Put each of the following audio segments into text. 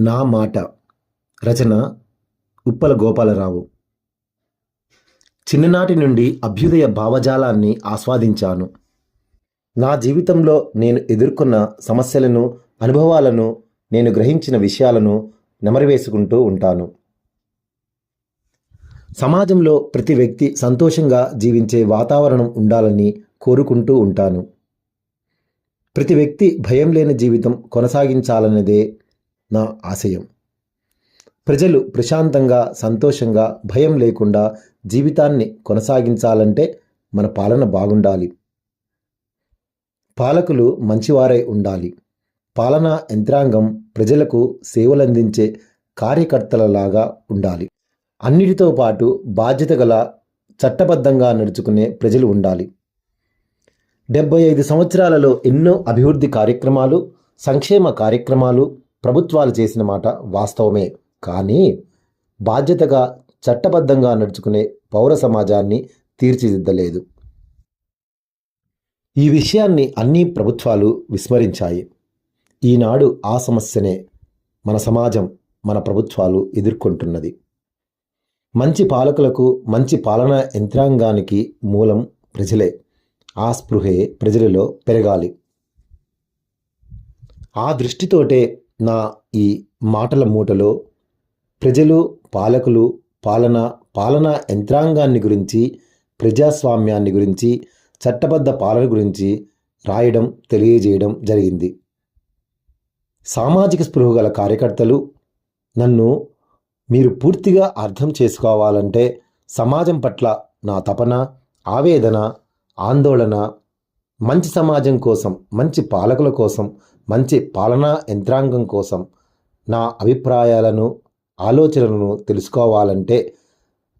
నా మాట రచన ఉప్పల గోపాలరావు. చిన్ననాటి నుండి అభ్యుదయ భావజాలాన్ని ఆస్వాదించాను. నా జీవితంలో నేను ఎదుర్కొన్న సమస్యలను అనుభవాలను నేను గ్రహించిన విషయాలను నెమరివేసుకుంటూ ఉంటాను. సమాజంలో ప్రతి వ్యక్తి సంతోషంగా జీవించే వాతావరణం ఉండాలని కోరుకుంటూ ఉంటాను. ప్రతి వ్యక్తి భయం లేని జీవితం కొనసాగించాలన్నదే నా ఆశయం. ప్రజలు ప్రశాంతంగా సంతోషంగా భయం లేకుండా జీవితాన్ని కొనసాగించాలంటే మన పాలన బాగుండాలి. పాలకులు మంచివారై ఉండాలి. పాలనా యంత్రాంగం ప్రజలకు సేవలందించే కార్యకర్తలలాగా ఉండాలి. అన్నిటితో పాటు బాధ్యత గల చట్టబద్ధంగా నడుచుకునే ప్రజలు ఉండాలి. డెబ్బై ఐదు సంవత్సరాలలో ఎన్నో అభివృద్ధి కార్యక్రమాలు సంక్షేమ కార్యక్రమాలు ప్రభుత్వాలు చేసిన మాట వాస్తవమే. కానీ బాధ్యతగా చట్టబద్ధంగా నడుచుకునే పౌర సమాజాన్ని తీర్చిదిద్దలేదు. ఈ విషయాన్ని అన్ని ప్రభుత్వాలు విస్మరించాయి. ఈనాడు ఆ సమస్యనే మన సమాజం మన ప్రభుత్వాలు ఎదుర్కొంటున్నది. మంచి పాలకులకు మంచి పాలనా యంత్రాంగానికి మూలం ప్రజలే. ఆ స్పృహే ప్రజలలో పెరగాలి. ఆ దృష్టితోటే నా ఈ మాటల మూటలో ప్రజలు పాలకులు పాలన పాలనా యంత్రాంగాన్ని గురించి ప్రజాస్వామ్యాన్ని గురించి చట్టబద్ధ పాలన గురించి రాయడం తెలియజేయడం జరిగింది. సామాజిక స్పృహ గల కార్యకర్తలు నన్ను మీరు పూర్తిగా అర్థం చేసుకోవాలంటే సమాజం పట్ల నా తపన ఆవేదన ఆందోళన మంచి సమాజం కోసం మంచి పాలకుల కోసం మంచి పాలనా యంత్రాంగం కోసం నా అభిప్రాయాలను ఆలోచనలను తెలుసుకోవాలంటే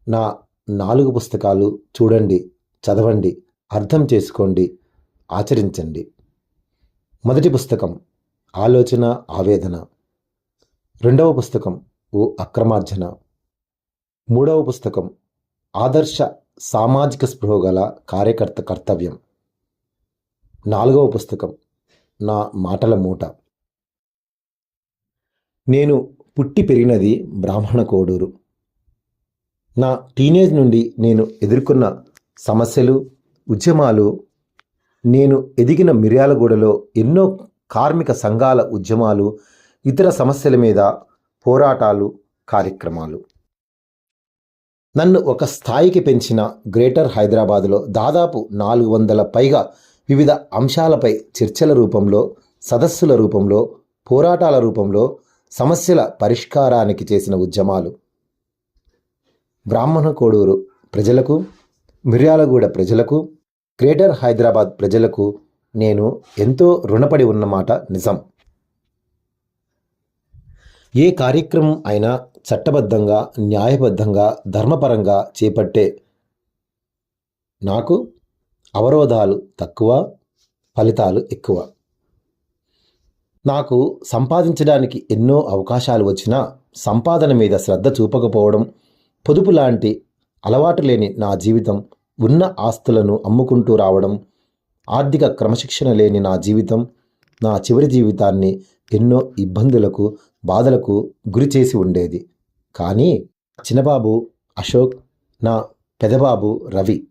నా నాలుగు పుస్తకాలు చూడండి చదవండి అర్థం చేసుకోండి ఆచరించండి. మొదటి పుస్తకం ఆలోచన ఆవేదన. రెండవ పుస్తకం ఓ అక్రమార్జన. మూడవ పుస్తకం ఆదర్శ సామాజిక స్పృహ గల కార్యకర్త కర్తవ్యం. నాలుగవ పుస్తకం నా మాటల మూట. నేను పుట్టి పెరిగినది బ్రాహ్మణ కోడూరు. నా టీనేజ్ నుండి నేను ఎదుర్కొన్న సమస్యలు ఉద్యమాలు నేను ఎదిగిన మిర్యాలగూడలో ఎన్నో కార్మిక సంఘాల ఉద్యమాలు ఇతర సమస్యల మీద పోరాటాలు కార్యక్రమాలు. నన్ను ఒక స్థాయికి పెంచిన గ్రేటర్ హైదరాబాదులో దాదాపు నాలుగు వందల పైగా వివిధ అంశాలపై చర్చల రూపంలో సదస్సుల రూపంలో పోరాటాల రూపంలో సమస్యల పరిష్కారానికి చేసిన ఉద్యమాలు. బ్రాహ్మణ కోడూరు ప్రజలకు మిర్యాలగూడ ప్రజలకు గ్రేటర్ హైదరాబాద్ ప్రజలకు నేను ఎంతో రుణపడి ఉన్నమాట నిజం. ఏ కార్యక్రమం అయినా చట్టబద్ధంగా న్యాయబద్ధంగా ధర్మపరంగా చేపట్టే నాకు అవరోధాలు తక్కువ ఫలితాలు ఎక్కువ. నాకు సంపాదించడానికి ఎన్నో అవకాశాలు వచ్చినా సంపాదన మీద శ్రద్ధ చూపకపోవడం పొదుపు లాంటి అలవాటు లేని నా జీవితం ఉన్న ఆస్తులను అమ్ముకుంటూ రావడం ఆర్థిక క్రమశిక్షణ లేని నా జీవితం నా చివరి జీవితాన్ని ఎన్నో ఇబ్బందులకు బాధలకు గురి చేసి ఉండేది. కానీ చిన్నబాబు అశోక్ నా పెదబాబు రవి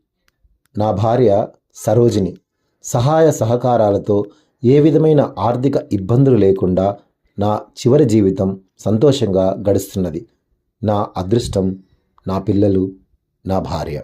నా భార్య సరోజిని. సహాయ సహకారాలతో ఏ విధమైన ఆర్థిక ఇబ్బందులు లేకుండా నా చివరి జీవితం సంతోషంగా గడుస్తున్నది. నా అదృష్టం నా పిల్లలు నా భార్య.